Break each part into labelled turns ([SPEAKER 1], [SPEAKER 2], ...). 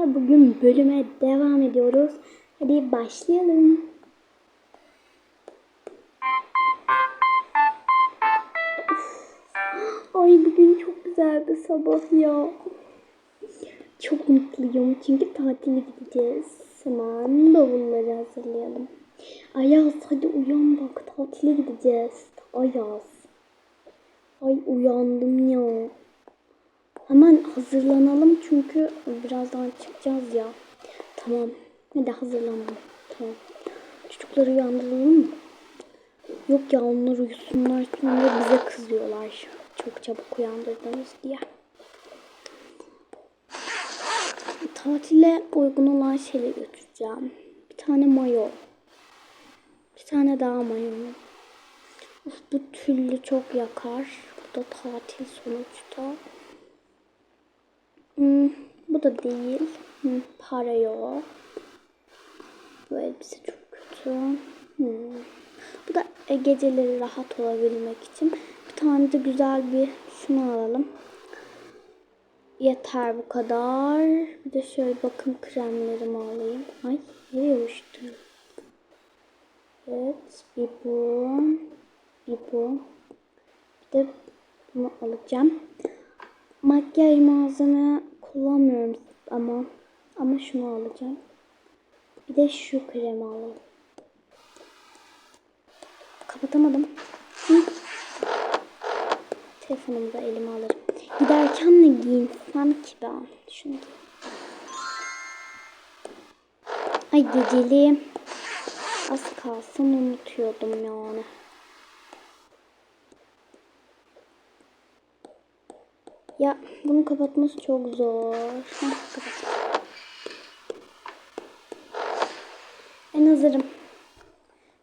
[SPEAKER 1] Bugün bölüme devam ediyoruz. Hadi başlayalım. Ay bugün çok güzel bir sabah ya. Çok mutluyum çünkü tatile gideceğiz. Hemen bavulları hazırlayalım. Ayaz hadi uyan bak tatile gideceğiz. Ayaz. Ay uyandım ya. Hemen hazırlanalım çünkü birazdan çıkacağız ya. Tamam. Hadi hazırlanalım. Tamam. Çocukları uyandıralım mı? Yok ya onlar uyusunlar sonra bize kızıyorlar. Çok çabuk uyandırdınız diye. Tatile uygun olan şeyleri götüreceğim. Bir tane mayo. Bir tane daha mayo. Uf, bu tüllü çok yakar. Bu da tatil sonuçta. Hmm, bu da değil. Hmm, para yok. Bu elbise çok kötü. Hmm. Bu da e, geceleri rahat olabilmek için. Bir tane de güzel bir şunu alalım. Yeter bu kadar. Bir de şöyle bakım kremlerimi alayım. Ay nereye uçtu? Evet bir bu. Bir bu. Bir de bunu alacağım. Makyaj malzeme kullanmıyorum ama ama şunu alacağım. Bir de şu kremi alalım. Kapatamadım. Hı. Telefonumu da elime alırım. Giderken ne giyinsem ki ben? Şunu giy. Ay geceli. Az kalsın unutuyordum yani. Ya bunu kapatması çok zor. Ben hazırım.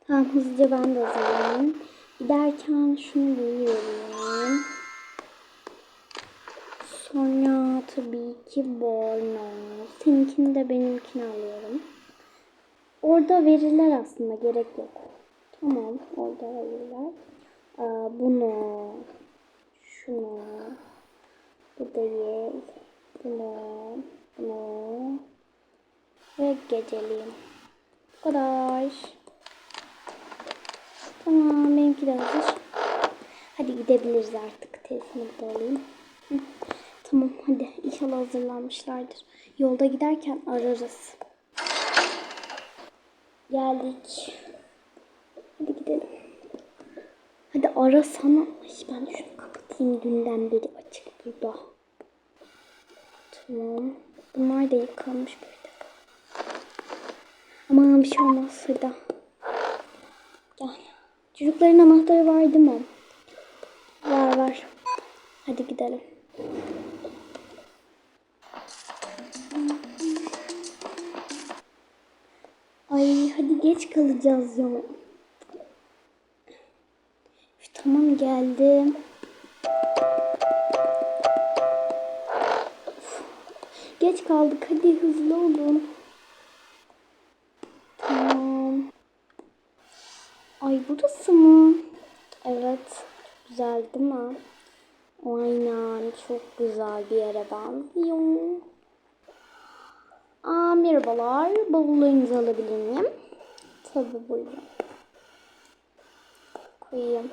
[SPEAKER 1] Tamam hızlıca ben de hazırım. Giderken şunu giyiyorum. Sonra tabii ki bornoz. Seninkini de benimkini alıyorum. Orada verirler aslında gerek yok. Tamam orada verirler. Aa, bunu şunu bu değil. Bunu, bunu ve geceliğim. Bu kadar. Tamam benimki de hazır. Hadi gidebiliriz artık. Telefonu da alayım. Hı. Tamam hadi inşallah hazırlanmışlardır. Yolda giderken ararız. Geldik. Hadi gidelim. Hadi arasana. Ay ben şunu kapatayım dünden beri açık burada. Tamam. Bunlar da yıkanmış böyle. Aman bir şey olmaz hadi. Gel. Çocukların anahtarı var değil mi? Var var. Hadi gidelim. Ay hadi geç kalacağız ya. Tamam geldim. Geç kaldık hadi hızlı olun. Tamam. Ay burası mı? Evet. Güzel değil mi? Aynen. Çok güzel bir yere benziyor. Aa, merhabalar. Bavullarınızı alabilir miyim? Tabii buyurun. Koyayım.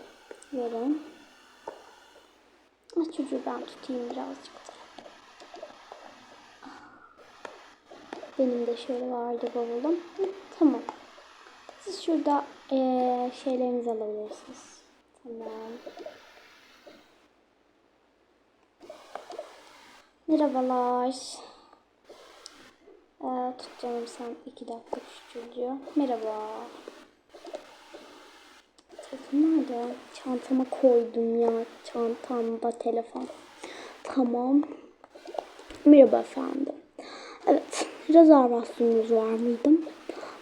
[SPEAKER 1] Verin. Ah, çocuğu ben tutayım birazcık. Benim de şöyle vardı bavulum. Tamam. Siz şurada eee şeylerinizi alabilirsiniz. Tamam. Merhabalar. Ee, tut canım sen iki dakika şu. Merhaba. Telefon nerede? Çantama koydum ya. Çantamda telefon. Tamam. Merhaba efendim. Evet. Rezervasyonunuz var mıydı?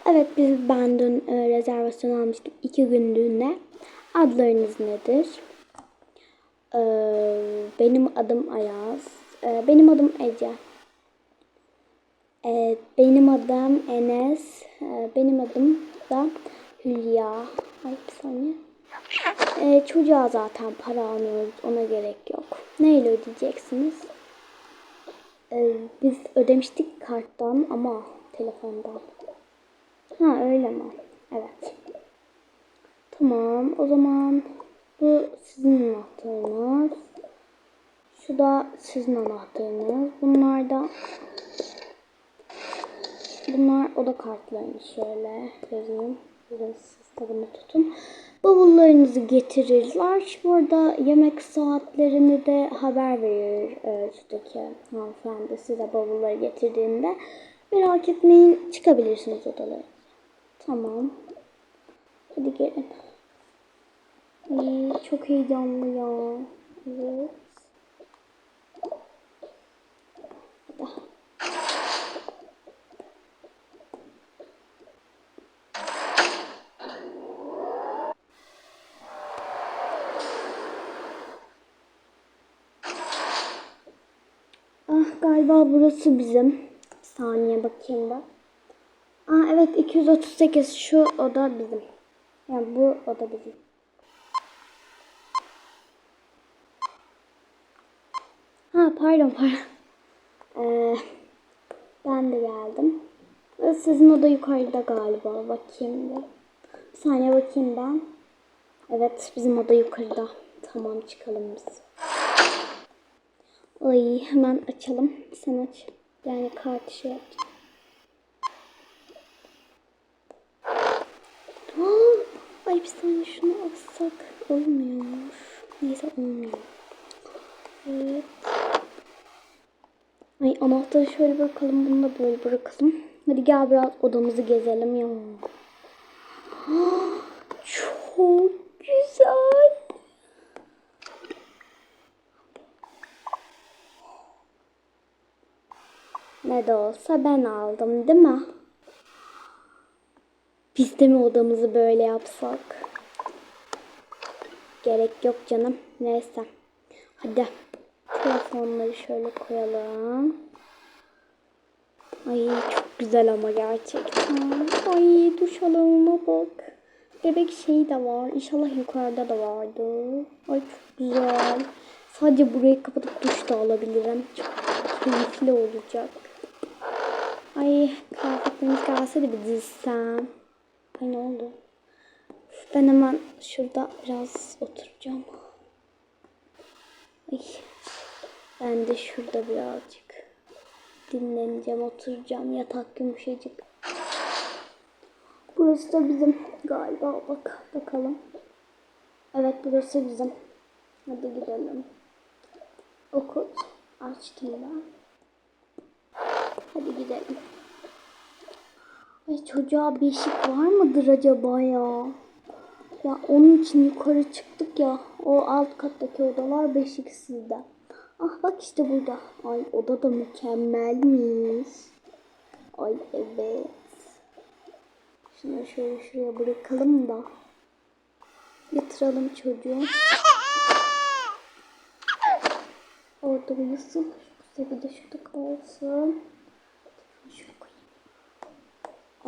[SPEAKER 1] Evet biz ben dün e, rezervasyon almıştık iki günlüğüne. Adlarınız nedir? Ee, benim adım Ayaz. Ee, benim adım Ece. Ee, benim adım Enes. Ee, benim adım da Hülya. Ay bir saniye. Ee, çocuğa zaten para almıyoruz. Ona gerek yok. Neyle ödeyeceksiniz? Ee, biz ödemiştik karttan ama telefondan. Ha öyle mi? Evet. Tamam o zaman bu sizin anahtarınız. Şu da sizin anahtarınız. Bunlar da Bunlar oda kartlarını şöyle yazayım. Biraz siz de bunu tutun. Bavullarınızı getirirler. Burada yemek saatlerini de haber verir şuradaki hanımefendi size bavulları getirdiğinde. Merak etmeyin çıkabilirsiniz odalara. Tamam. Hadi gelin. Ay, çok heyecanlı ya. Evet. Hadi. Ah galiba burası bizim. Bir saniye bakayım da. Aa evet 238 şu oda bizim. Yani bu oda bizim. Ha pardon pardon. Ee, ben de geldim. Ee, Sizin oda yukarıda galiba. Bakayım bir. Bir saniye bakayım ben. Evet bizim oda yukarıda. Tamam çıkalım biz. Ay hemen açalım. Sen aç. Yani kart şey yapacağım. Ay bir saniye şunu alsak olmuyor. Neyse olmuyor. Evet. Ay anahtarı şöyle bırakalım. Bunu da böyle bırakalım. Hadi gel biraz odamızı gezelim ya. Aa, Çok güzel. De olsa ben aldım değil mi? Biz de mi odamızı böyle yapsak? Gerek yok canım. Neyse. Hadi. Telefonları şöyle koyalım. Ay çok güzel ama gerçekten. Ay duş alanına bak. Bebek şeyi de var. İnşallah yukarıda da vardı. Ay çok güzel. Sadece burayı kapatıp duş da alabilirim. Çok keyifli olacak. Ay kıyafetlerimiz de bir dizsem. Ay ne oldu? Ben hemen şurada biraz oturacağım. Ay. Ben de şurada birazcık dinleneceğim, oturacağım. Yatak yumuşacık. Burası da bizim galiba. Bak bakalım. Evet burası bizim. Hadi gidelim. Okut. Açtım ben. Hadi gidelim. Ay çocuğa beşik var mıdır acaba ya? Ya onun için yukarı çıktık ya. O alt kattaki odalar beşiksizde. Ah bak işte burada. Ay oda da mükemmelmiş. Ay evet. Şunu şöyle şuraya bırakalım da. Yatıralım çocuğu. Orada uyusun. Bir de şurada kalsın.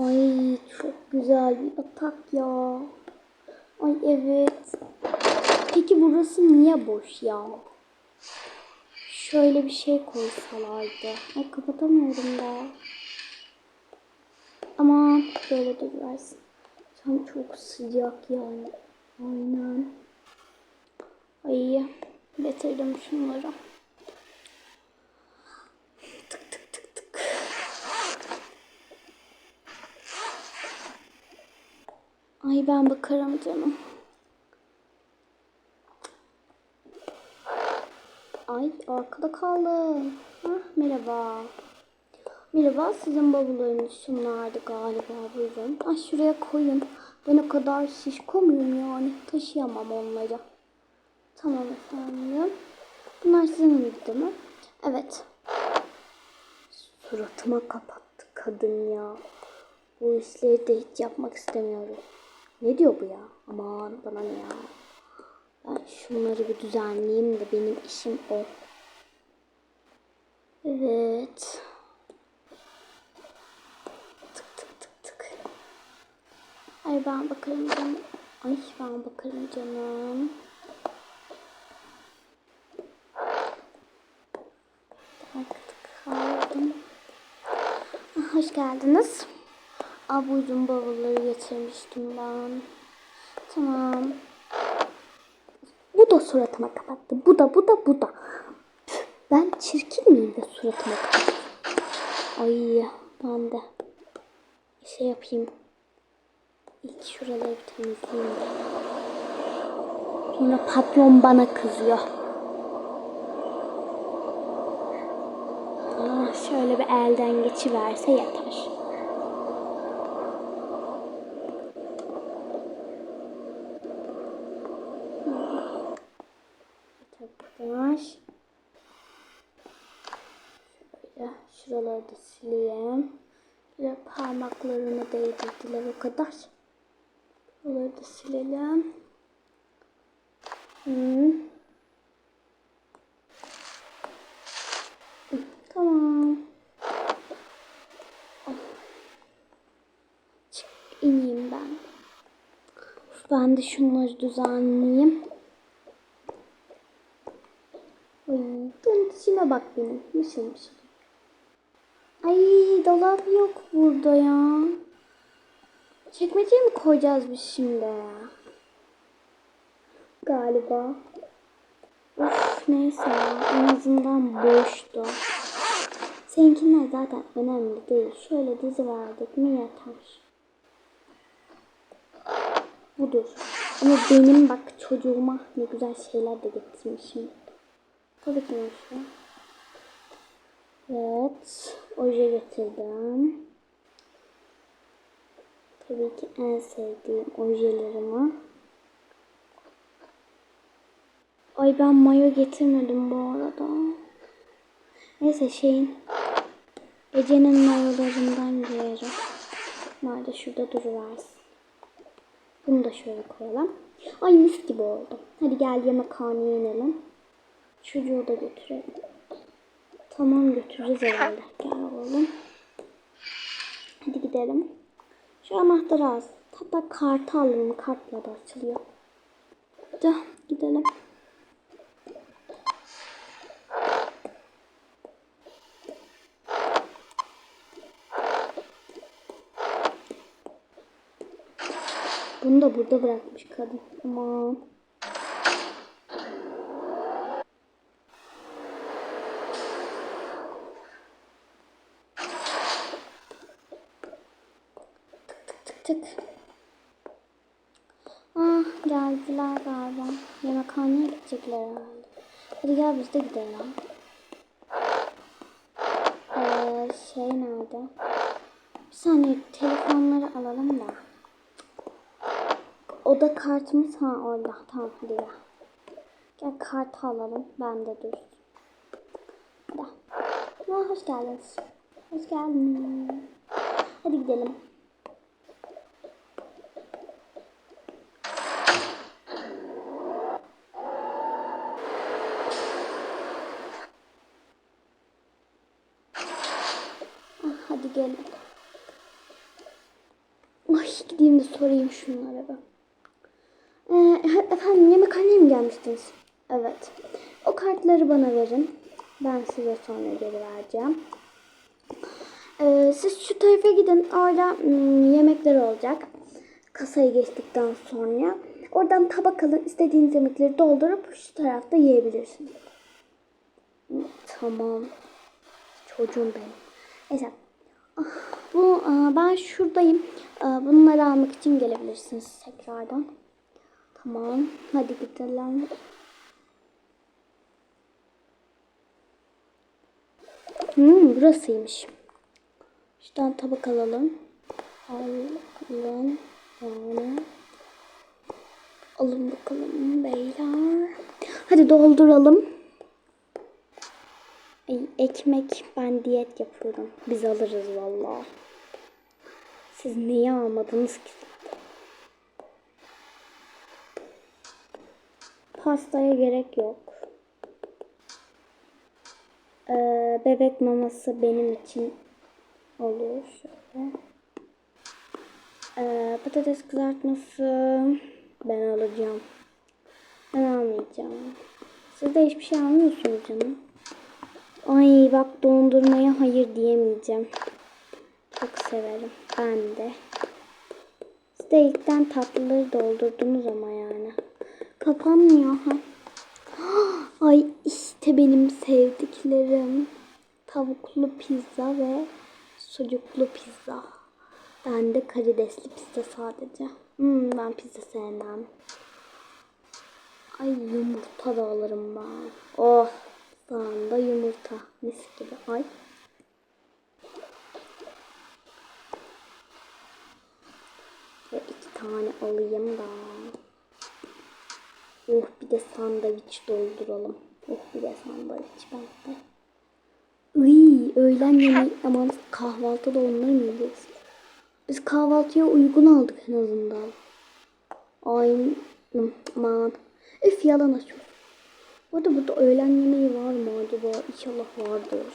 [SPEAKER 1] Ay çok güzel bir yatak ya. Ay evet. Peki burası niye boş ya? Şöyle bir şey koysalardı. Ay kapatamıyorum da. Ama böyle de versin. Tam çok sıcak yani. Aynen. Ay getirdim şunları. Tık tık tık tık. Ay ben bakarım canım. Ay arkada kaldım. Hah, merhaba. Merhaba sizin bavullarınız şunlardı galiba buyurun. Ay şuraya koyun. Ben o kadar şişko muyum yani taşıyamam onları. Tamam efendim. Bunlar sizin miydi mi? Evet. Suratıma kapattı kadın ya. Bu işleri de hiç yapmak istemiyorum. Ne diyor bu ya? Aman bana ne ya. Ben şunları bir düzenleyeyim de benim işim o. Evet. Tık tık tık tık. Ay ben bakarım canım. Ay ben bakarım canım. Tık tık. hoş geldiniz. Abucum bavulları getirmiştim ben. Tamam. Bu da suratıma kapattı. Bu da bu da bu da. Ben çirkin miyim de suratıma kapattı? Ay ben de şey yapayım. İlk şuraları temizleyeyim. Sonra patron bana kızıyor. Ah, şöyle bir elden geçiverse yeter. Tekrar. Şöyle şuraları da sileyim. Böyle parmaklarını değdirdiler o kadar. Buraları da silelim. Hı. Tamam. Çık, ineyim ben. Ben de şunları düzenleyeyim. Ay, dönüşüme bak benim. Mışıl mışıl. Ay dolap yok burada ya. Çekmeceye mi koyacağız biz şimdi? Galiba. Of neyse. En azından boştu. Seninkiler zaten önemli değil. Şöyle dizi verdik mi yeter. Budur. Ama benim bak çocuğuma ne güzel şeyler de getirmişim. Tabii ki neyse. Evet. Oje getirdim. Tabii ki en sevdiğim ojelerimi. Ay ben mayo getirmedim bu arada. Neyse şeyin Ece'nin mayolarından giyerim. Nerede şurada duruversin. Bunu da şöyle koyalım. Ay mis gibi oldu. Hadi gel yemekhaneye inelim. Çocuğu da götürelim. Tamam götüreceğiz herhalde. Gel oğlum. Hadi gidelim. Şu anahtarı az. Hatta kartı alalım. Kartla da açılıyor. Hadi gidelim. Bunu da burada bırakmış kadın. Aman. Tık tık tık. Ah geldiler galiba. Yemekhaneye gidecekler herhalde. Hadi gel biz de gidelim. Ee, şey nerede? Bir saniye telefonları alalım da. Oda kartımız ha orada. Tamam hadi gel. Gel kartı alalım. Ben de dur. Da. Ha, hoş geldiniz. Hoş geldiniz. Hadi gidelim. Ah, hadi gelin. Ay gideyim de sorayım şunlara ben. Ee, efendim yemekhaneye mi gelmiştiniz? Evet. O kartları bana verin. Ben size sonra geri vereceğim. Ee, siz şu tarafa gidin. Orada hmm, yemekler olacak. Kasayı geçtikten sonra. Oradan tabak alın. İstediğiniz yemekleri doldurup şu tarafta yiyebilirsiniz. Tamam. Çocuğum benim. Neyse. Bu aa, ben şuradayım. Aa, Bunları almak için gelebilirsiniz tekrardan. Tamam. Hadi gidelim. Hmm, burasıymış. Şuradan tabak alalım. Alalım. Yani. Alın bakalım beyler. Hadi dolduralım. Ay, ekmek ben diyet yapıyorum. Biz alırız vallahi. Siz neyi almadınız ki? Pastaya gerek yok. Ee, bebek maması benim için olur. Şöyle. Ee, patates kızartması ben alacağım. Ben almayacağım. Siz de hiçbir şey almıyorsunuz canım. Ay bak dondurmaya hayır diyemeyeceğim. Çok severim. Ben de. İlkten tatlıları doldurdunuz ama yani. Kapanmıyor ha. Ay işte benim sevdiklerim. Tavuklu pizza ve sucuklu pizza. Ben de karidesli pizza sadece. Hmm, ben pizza sevmem. Ay yumurta da alırım ben. Oh sağında yumurta. Mis gibi. Ay. Ve iki tane alayım da. Oh bir de sandviç dolduralım. Oh bir de sandviç bende. Iy, öğlen yemeği aman kahvaltıda onları mı yiyeceğiz? Biz kahvaltıya uygun aldık en azından. Ay aman. Üf yalan açıyor. Bu arada burada öğlen yemeği var mı acaba? İnşallah vardır.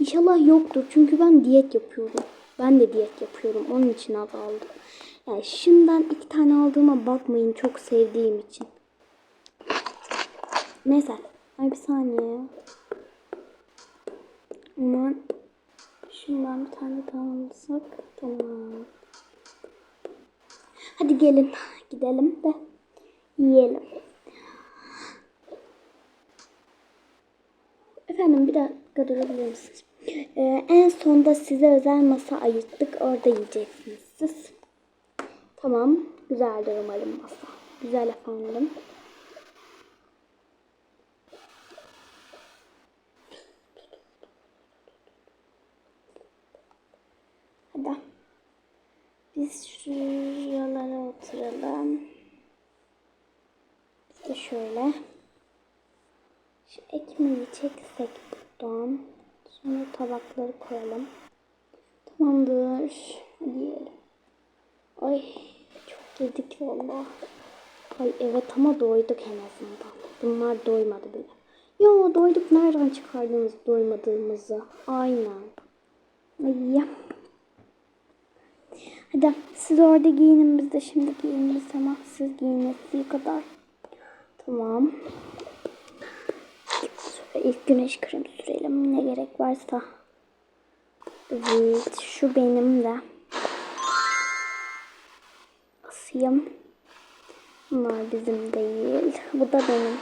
[SPEAKER 1] İnşallah yoktur. Çünkü ben diyet yapıyorum. Ben de diyet yapıyorum. Onun için azaldı. Yani şimdiden iki tane aldığıma bakmayın. Çok sevdiğim için. Neyse. Ay bir saniye. Aman. Şundan bir tane daha alsak. Tamam. Hadi gelin. Gidelim de yiyelim. Efendim bir dakika durabilir misiniz? Ee, en sonda size özel masa ayırttık. Orada yiyeceksiniz siz. Tamam. Güzeldir umarım masa. Güzel efendim. Hadi. Biz şuralara oturalım. Biz de şöyle. Ekmeği çeksek buradan. Sonra tabakları koyalım. Tamamdır. Hadi yiyelim. Ay çok yedik valla. Ay evet ama doyduk en azından. Bunlar doymadı bile. Yo doyduk nereden çıkardınız doymadığımızı? Aynen. Ay. Hadi siz orada giyinin biz de şimdi giyiniriz ama siz giyinesiye kadar. Tamam. Şöyle ilk güneş kremi sürelim ne gerek varsa. Evet şu benim de. Asayım. Bunlar bizim değil. Bu da benim.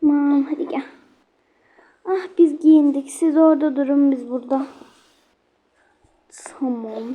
[SPEAKER 1] Tamam hadi gel. Ah biz giyindik. Siz orada durun biz burada. Tamam.